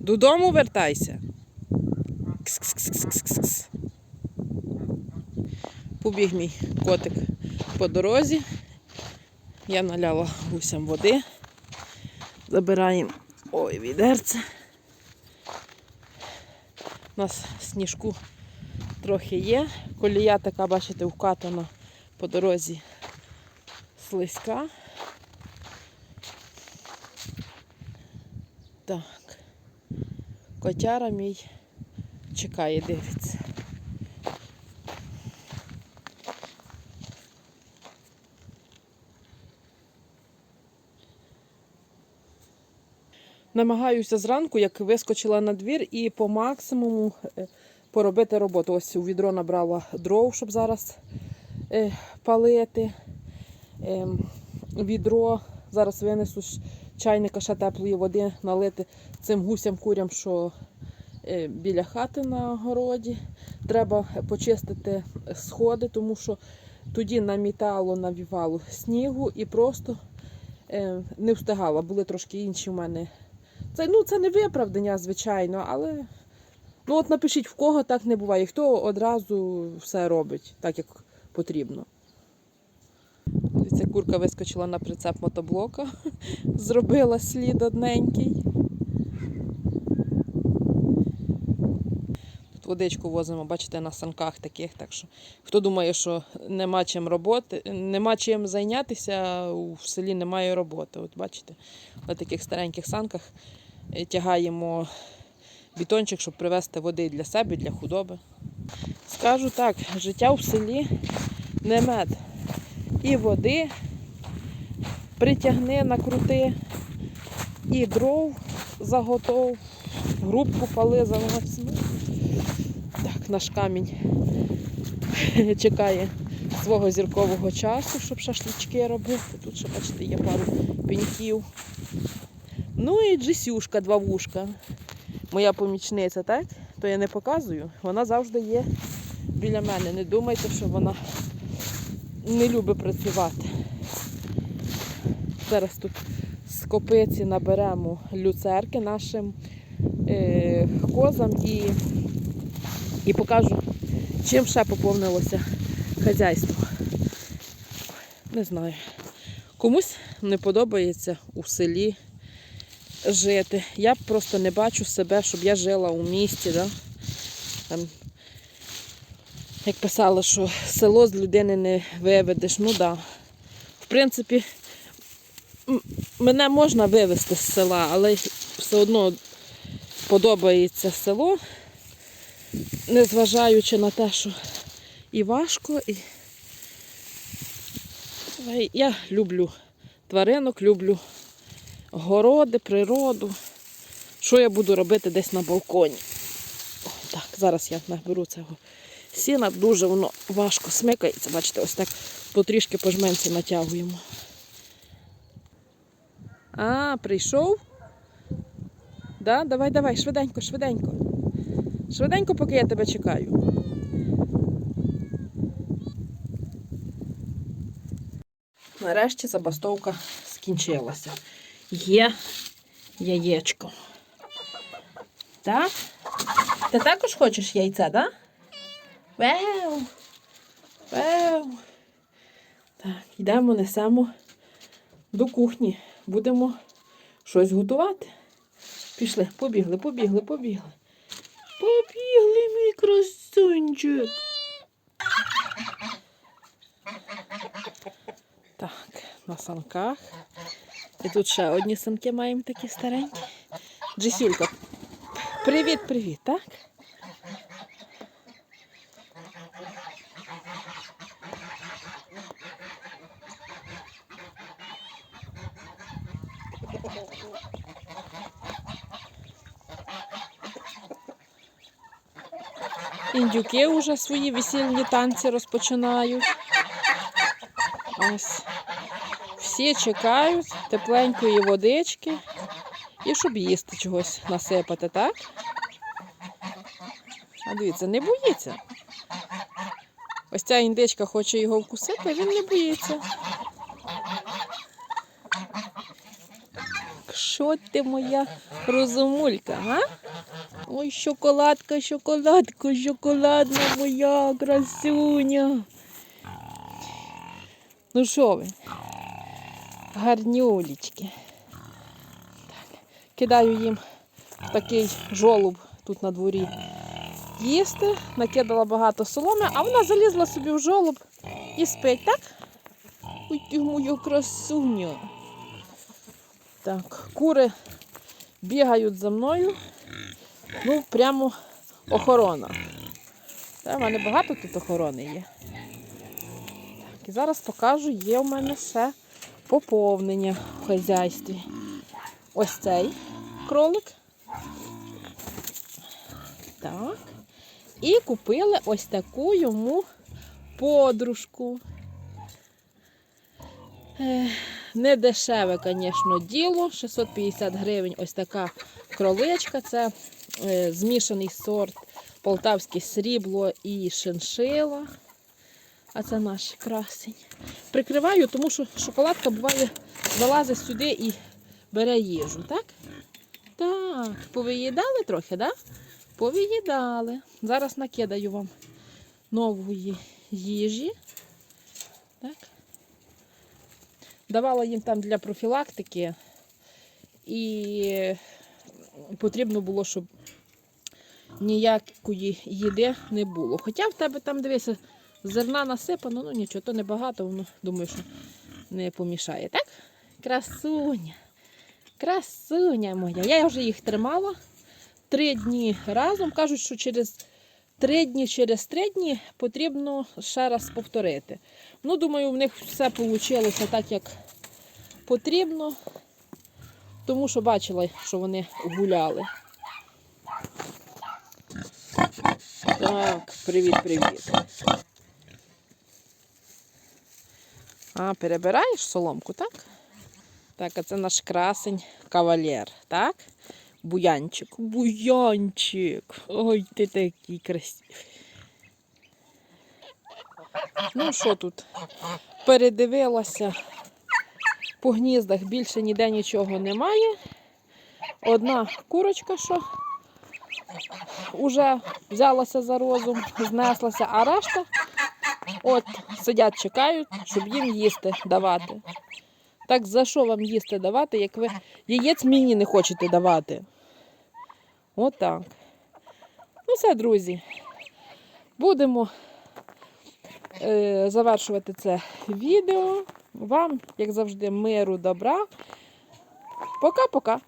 Додому вертайся. Побіг мій котик по дорозі. Я наляла гусям води. Забираємо ой, відерце. У нас сніжку трохи є. Колія така, бачите, вкатана по дорозі слизька. Так. Котяра мій чекає, дивиться. Намагаюся зранку, як вискочила на двір, і по максимуму е, поробити роботу. Ось у відро набрала дров, щоб зараз е, палити. Ем, відро зараз винесу чайника ще теплої води налити цим гусям курям, що е, біля хати на городі. Треба почистити сходи, тому що тоді намітало, навівало снігу і просто не встигала. Були трошки інші в мене. Це, ну, це не виправдання, звичайно, але ну, от напишіть, в кого так не буває, хто одразу все робить так, як потрібно. Дивіться, курка вискочила на прицеп мотоблока, зробила слід одненький. Тут водичку возимо, бачите, на санках таких. Так що, хто думає, що нема чим роботи, нема чим зайнятися, в селі немає роботи. От бачите, на таких стареньких санках тягаємо бетончик, щоб привезти води для себе, для худоби. Скажу так, життя в селі не мед і води притягни, накрути, і дров заготов, грубку пали загось. Ну, Так, наш камінь чекає свого зіркового часу, щоб шашлички робити. Тут ще, бачите, є пару пеньків. Ну і Джисюшка, два вушка. Моя помічниця, так? То я не показую. Вона завжди є біля мене. Не думайте, що вона не любить працювати. Зараз тут з копиці наберемо люцерки нашим е, козам і, і покажу, чим ще поповнилося хазяйство. Не знаю. Комусь не подобається у селі жити. Я просто не бачу себе, щоб я жила у місті. Да? Там як писала, що село з людини не виведеш. Ну так. Да. В принципі, мене можна вивезти з села, але все одно подобається село, незважаючи на те, що і важко, і я люблю тваринок, люблю городи, природу. Що я буду робити десь на балконі? О, так, зараз я наберу цього сіна, дуже воно важко смикається. Бачите, ось так потрішки по жменці натягуємо. А, прийшов? Да? Давай, давай, швиденько, швиденько. Швиденько, поки я тебе чекаю. Нарешті забастовка скінчилася. Є яєчко. Так? Ти також хочеш яйця, так? Веу. Веу. Так, йдемо, несемо до кухні. Будемо щось готувати. Пішли, побігли, побігли, побігли. Побігли, мій красунчик. Так, на санках. І тут ще одні санки маємо такі старенькі. Джесюлька. Привіт, привіт, так? Індюки вже свої весільні танці розпочинають. Ось. Всі чекають тепленької водички і щоб їсти чогось насипати, так? А дивіться, не боїться. Ось ця індичка хоче його вкусити, він не боїться. Що ти моя розумулька, га? Ой, шоколадка, шоколадка, шоколадна моя красуня. Ну що ви? Гарнюлічки. Так. Кидаю їм такий жолуб тут на дворі їсти, накидала багато соломи, а вона залізла собі в жолоб і спить, так? Ой, ти моя красуня. Так, кури бігають за мною. Ну, прямо охорона. В мене багато тут охорони є. Так, і зараз покажу, є у мене ще поповнення в хазяйстві. Ось цей кролик. Так. І купили ось таку йому подружку. Ех, Не дешеве, звісно, діло. 650 гривень ось така кроличка. Це е, змішаний сорт полтавське срібло і шиншила. А це наш красень. Прикриваю, тому що шоколадка буває залазить сюди і бере їжу, так? Так, повиїдали трохи? Да? Повиїдали. Зараз накидаю вам нової їжі. Так. Давала їм там для профілактики. І потрібно було, щоб ніякої їди не було. Хоча в тебе там, дивися, зерна насипано, ну нічого, то небагато, воно думаю, що не помішає. Так? Красуня. Красуня моя. Я вже їх тримала три дні разом. Кажуть, що через три дні, через три дні потрібно ще раз повторити. Ну, думаю, в них все вийшло так, як потрібно, тому що бачила, що вони гуляли. Так, привіт-привіт. А, перебираєш соломку, так? Так, а це наш красень кавалер, так? Буянчик. Буянчик. Ой, ти такий красивий. Ну, що тут? Передивилася по гніздах, більше ніде нічого немає. Одна курочка, що вже взялася за розум, знеслася, а решта от сидять, чекають, щоб їм їсти давати. Так за що вам їсти давати, як ви яєць мені не хочете давати? Отак. Ну все, друзі. Будемо е, завершувати це відео. Вам, як завжди, миру, добра. Пока-пока.